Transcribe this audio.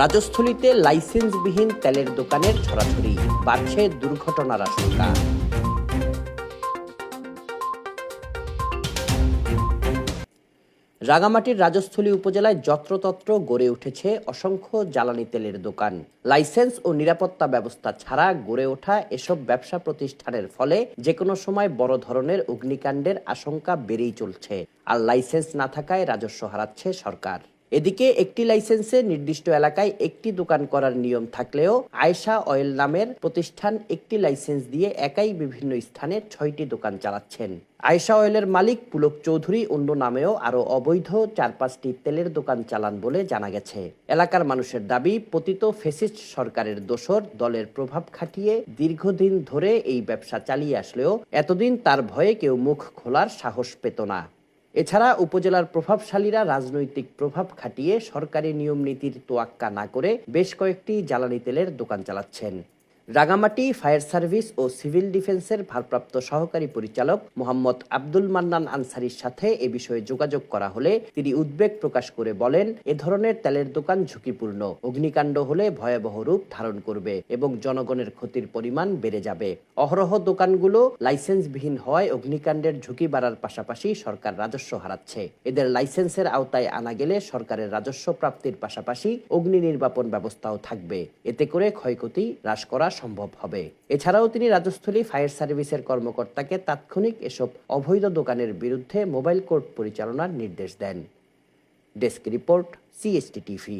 রাজস্থলীতে লাইসেন্সবিহীন তেলের দোকানের ছড়াছড়ি, বাড়ছে দুর্ঘটনার আশঙ্কা। রাঙামাটির রাজস্থলী উপজেলায় যত্রতত্র গড়ে উঠেছে অসংখ্য জ্বালানি তেলের দোকান। লাইসেন্স ও নিরাপত্তা ব্যবস্থা ছাড়া গড়ে ওঠা এসব ব্যবসা প্রতিষ্ঠানের ফলে যে কোনো সময় বড় ধরনের অগ্নিকাণ্ডের আশঙ্কা বেড়েই চলছে। আর লাইসেন্স না থাকায় রাজস্ব হারাচ্ছে সরকার। এদিকে একটি লাইসেন্সে নির্দিষ্ট এলাকায় একটি দোকান করার নিয়ম থাকলেও আয়শা অয়েল নামের প্রতিষ্ঠান একটি লাইসেন্স দিয়ে একাই বিভিন্ন স্থানে ছয়টি দোকান চালাচ্ছেন। আয়শা অয়েলের মালিক পুলক চৌধুরী অন্য নামেও আরও অবৈধ চার পাঁচটি তেলের দোকান চালান বলে জানা গেছে। এলাকার মানুষের দাবি, পতিত ফেসিস্ট সরকারের দোসর দলের প্রভাব খাটিয়ে দীর্ঘদিন ধরে এই ব্যবসা চালিয়ে আসলেও এতদিন তার ভয়ে কেউ মুখ খোলার সাহস পেত না। এছাড়া উপজেলার প্রভাবশালীরা রাজনৈতিক প্রভাব খাটিয়ে সরকারি নিয়ম নীতির তোয়াক্কা না করে বেশ কয়েকটি জ্বালানি তেলের দোকান চালাচ্ছেন। রাঙামাটি ফায়ার সার্ভিস ও সিভিল ডিফেন্সের ভারপ্রাপ্ত সহকারী পরিচালক মোহাম্মদ আব্দুল মান্নান আনসারির সাথে এ বিষয়ে যোগাযোগ করা হলে তিনি উদ্বেগ প্রকাশ করে বলেন, এ ধরনের তেলের দোকান ঝুঁকিপূর্ণ। অগ্নিকাণ্ড হলে ভয়াবহ রূপ ধারণ করবে এবং জনগণের ক্ষতির পরিমাণ বেড়ে যাবে। অহরহ দোকানগুলো লাইসেন্সবিহীন হয় অগ্নিকাণ্ডের ঝুঁকি বাড়ার পাশাপাশি সরকার রাজস্ব হারাচ্ছে। এদের লাইসেন্সের আওতায় আনা গেলে সরকারের রাজস্ব প্রাপ্তির পাশাপাশি অগ্নি নির্বাপন ব্যবস্থাও থাকবে। এতে করে ক্ষয়ক্ষতি হ্রাস করা সম্ভব হবে। এছাড়াও তিনি রাজস্থলী ফায়ার সার্ভিসের কর্মকর্তাকে তাৎক্ষণিক এসব অবৈধ দোকানের বিরুদ্ধে মোবাইল কোর্ট পরিচালনার নির্দেশ দেন। Desk report CST TV